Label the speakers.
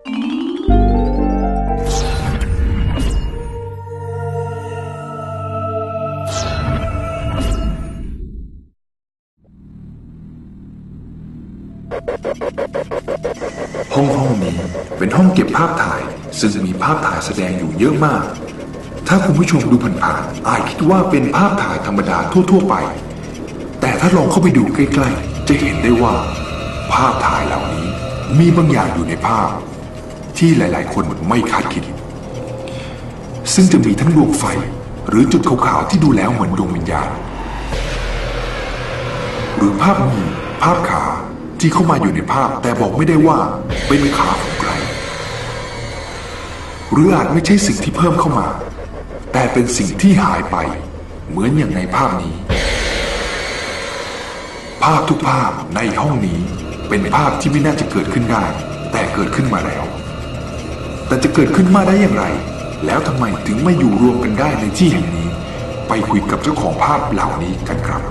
Speaker 1: ห้องห้องนี้เป็นห้องเก็บภาพถ่าย ซึ่งมีภาพถ่ายแสดงอยู่เยอะมาก ถ้าคุณผู้ชมดูผ่านๆอาจคิดว่าเป็นภาพถ่ายธรรมดาทั่ว ๆ ไป แต่ถ้าลองเข้าไปดูใกล้ ๆ จะเห็นได้ว่า ภาพถ่ายเหล่านี้มีบางอย่างอยู่ในภาพ ที่หลาย ๆ คนไม่คาดคิด ซึ่งจะมีทั้งดวงไฟหรือจุดขาวๆที่ดูแล้วเหมือนดวงวิญญาณ หรือภาพมือภาพขาที่เข้ามาอยู่ในภาพแต่บอกไม่ได้ว่าเป็นขาของใคร หรืออาจไม่ใช่สิ่งที่เพิ่มเข้ามา แต่เป็นสิ่งที่หายไป เหมือนอย่างในภาพนี้ ภาพทุกภาพในห้องนี้เป็นภาพที่ไม่น่าจะเกิดขึ้นได้ แต่เกิดขึ้นมาแล้ว แต่จะเกิดขึ้นมาได้อย่างไร แล้วทำไมถึงไม่อยู่รวมกันได้ในที่แห่งนี้ ไปคุยกับเจ้าของภาพเหล่านี้กันครับ